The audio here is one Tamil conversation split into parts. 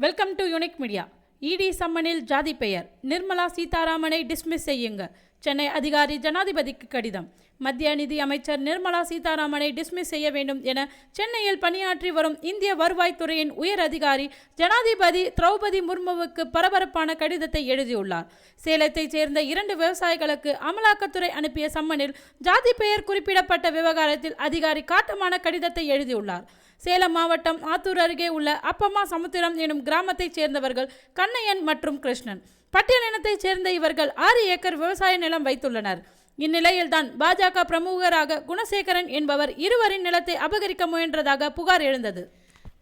வெல்கம் டு யுனிக் மீடியா இடி சம்மனில் ஜாதி பெயர் நிர்மலா சீதாராமனை டிஸ்மிஸ் செய்யுங்க சென்னை அதிகாரி ஜனாதிபதிக்கு கடிதம் மத்திய நிதி அமைச்சர் நிர்மலா சீதாராமனை டிஸ்மிஸ் செய்ய வேண்டும் என சென்னையில் பணியாற்றி வரும் இந்திய வருவாய்த்துறையின் உயர் அதிகாரி ஜனாதிபதி திரௌபதி முர்முவுக்கு பரபரப்பான கடிதத்தை எழுதியுள்ளார் சேலத்தைச் சேர்ந்த இரண்டு விவசாயிகளுக்கு அமலாக்கத்துறை அனுப்பிய சம்மனில் ஜாதி பெயர் குறிப்பிடப்பட்ட விவகாரத்தில் அதிகாரி காட்டமான கடிதத்தை எழுதியுள்ளார் சேலம் மாவட்டம் ஆத்தூர் அருகே உள்ள அப்பம்மா சமுத்திரம் எனும் கிராமத்தைச் சேர்ந்தவர்கள் கண்ணையன் மற்றும் கிருஷ்ணன். பட்டியலினத்தைச் சேர்ந்த இவர்கள் ஆறு ஏக்கர் விவசாய நிலம் வைத்துள்ளனர். இந்நிலையில்தான் பாஜக பிரமுகராக குணசேகரன் என்பவர் இருவரின் நிலத்தை அபகரிக்க முயன்றதாக புகார் எழுந்தது.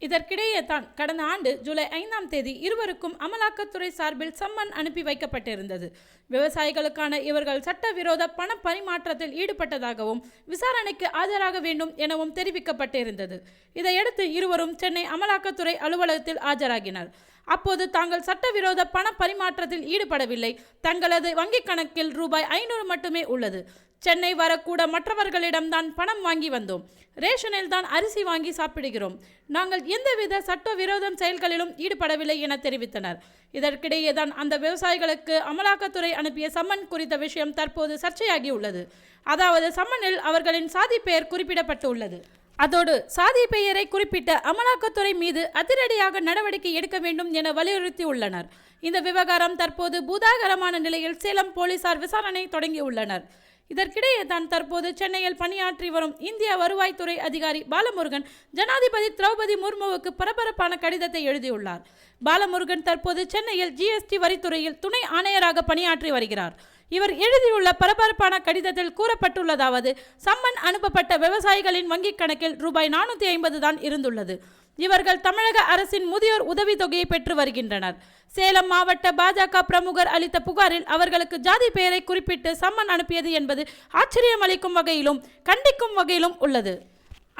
இதற்கிடையே தான் கடந்த ஆண்டு ஜூலை ஐந்தாம் தேதி இருவருக்கும் அமலாக்கத்துறை சார்பில் சம்மன் அனுப்பி வைக்கப்பட்டிருந்தது. விவசாயிகளுக்கான இவர்கள் சட்டவிரோத பண பரிமாற்றத்தில் ஈடுபட்டதாகவும் விசாரணைக்கு ஆஜராக வேண்டும் எனவும் தெரிவிக்கப்பட்டிருந்தது. இதையடுத்து இருவரும் சென்னை அமலாக்கத்துறை அலுவலகத்தில் ஆஜராகினர். அப்போது தாங்கள் சட்டவிரோத பண பரிமாற்றத்தில் ஈடுபடவில்லை. தங்களது வங்கிக் கணக்கில் ரூபாய் ஐநூறு மட்டுமே உள்ளது. சென்னை வரக்கூட மற்றவர்களிடம்தான் பணம் வாங்கி வந்தோம். ரேஷனில் தான் அரிசி வாங்கி சாப்பிடுகிறோம். நாங்கள் எந்தவித சட்டவிரோதம் செயல்களிலும் ஈடுபடவில்லை என தெரிவித்தனர். இதற்கிடையே தான் அந்த விவசாயிகளுக்கு அமலாக்கத்துறை அனுப்பிய சம்மன் குறித்த விஷயம் தற்போது சர்ச்சையாகி உள்ளது. அதாவது சம்மனில் அவர்களின் சாதி பெயர் குறிப்பிடப்பட்டுள்ளது. அதோடு சாதி பெயரை குறிப்பிட்ட அமலாக்கத்துறை மீது அதிரடியாக நடவடிக்கை எடுக்க வேண்டும் என வலியுறுத்தியுள்ளனர். இந்த விவகாரம் தற்போது பூதாகரமான நிலையில் சேலம் போலீசார் விசாரணை தொடங்கியுள்ளனர். இதற்கிடையே தான் தற்போது சென்னையில் பணியாற்றி வரும் இந்திய வருவாய்த்துறை அதிகாரி பாலமுருகன் ஜனாதிபதி திரௌபதி முர்முவுக்கு பரபரப்பான கடிதத்தை எழுதியுள்ளார். பாலமுருகன் தற்போது சென்னையில் ஜிஎஸ்டி வரித்துறையில் துணை ஆணையராக பணியாற்றி வருகிறார். இவர் எழுதியுள்ள பரபரப்பான கடிதத்தில் கூறப்பட்டுள்ளதாவது சம்மன் அனுப்பப்பட்ட விவசாயிகளின் வங்கிக் கணக்கில் ரூபாய் நானூற்றி ஐம்பது தான் இருந்துள்ளது. இவர்கள் தமிழக அரசின் முதியோர் உதவித்தொகையை பெற்று வருகின்றனர். சேலம் மாவட்ட பாஜக பிரமுகர் அளித்த புகாரில் அவர்களுக்கு ஜாதி பெயரை குறிப்பிட்டு சம்மன் அனுப்பியது என்பது ஆச்சரியமளிக்கும் வகையிலும் கண்டிக்கும் வகையிலும் உள்ளது.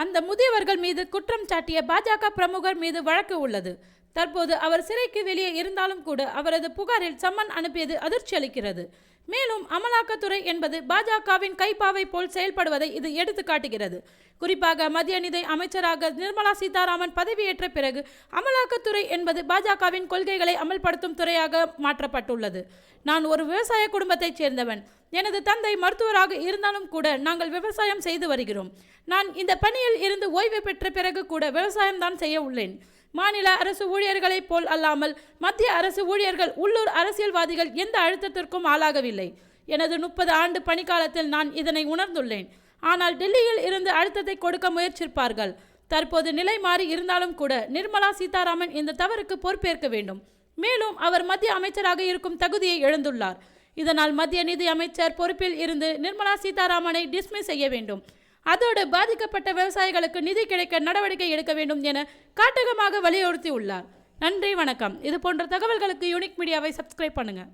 அந்த முதியவர்கள் மீது குற்றம் சாட்டிய பாஜக பிரமுகர் மீது வழக்கு உள்ளது. தற்போது அவர் சிறைக்கு வெளியே இருந்தாலும் கூட அவரது புகாரில் சம்மன் அனுப்பியது அதிர்ச்சி அளிக்கிறது. மேலும் அமலாக்கத்துறை என்பது பாஜகவின் கைப்பாவை போல் செயல்படுவதை இது எடுத்து காட்டுகிறது. குறிப்பாக மத்திய நிதி அமைச்சராக நிர்மலா சீதாராமன் பதவியேற்ற பிறகு அமலாக்கத்துறை என்பது பாஜகவின் கொள்கைகளை அமல்படுத்தும் துறையாக மாற்றப்பட்டுள்ளது. நான் ஒரு விவசாய குடும்பத்தைச் சேர்ந்தவன். எனது தந்தை மருத்துவராக இருந்தாலும் கூட நாங்கள் விவசாயம் செய்து வருகிறோம். நான் இந்த பணியில் இருந்து ஓய்வு பெற்ற பிறகு கூட விவசாயம் தான் செய்ய உள்ளேன். மாநில அரசு ஊழியர்களைப் போல் அல்லாமல் மத்திய அரசு ஊழியர்கள் உள்ளூர் அரசியல்வாதிகள் எந்த அழுத்தத்திற்கும் ஆளாகவில்லை. எனது முப்பது ஆண்டு பணிக்காலத்தில் நான் இதனை உணர்ந்துள்ளேன். ஆனால் டெல்லியில் இருந்து அழுத்தத்தை கொடுக்க முயற்சிப்பார்கள். தற்போது நிலை மாறி இருந்தாலும் கூட நிர்மலா சீதாராமன் இந்த தவறுக்கு பொறுப்பேற்க வேண்டும். மேலும் அவர் மத்திய அமைச்சராக இருக்கும் தகுதியை எழுந்துள்ளார் இதனால் மத்திய நிதி அமைச்சர் பொறுப்பில் இருந்து நிர்மலா சீதாராமனை டிஸ்மிஸ் செய்ய வேண்டும். அதோடு பாதிக்கப்பட்ட விவசாயிகளுக்கு நிதி கிடைக்க நடவடிக்கை எடுக்க வேண்டும் என காட்டகமாக வலியுறுத்தியுள்ளார். நன்றி வணக்கம். இது போன்ற தகவல்களுக்கு யூனிக் மீடியாவை சப்ஸ்கிரைப் பண்ணுங்கள்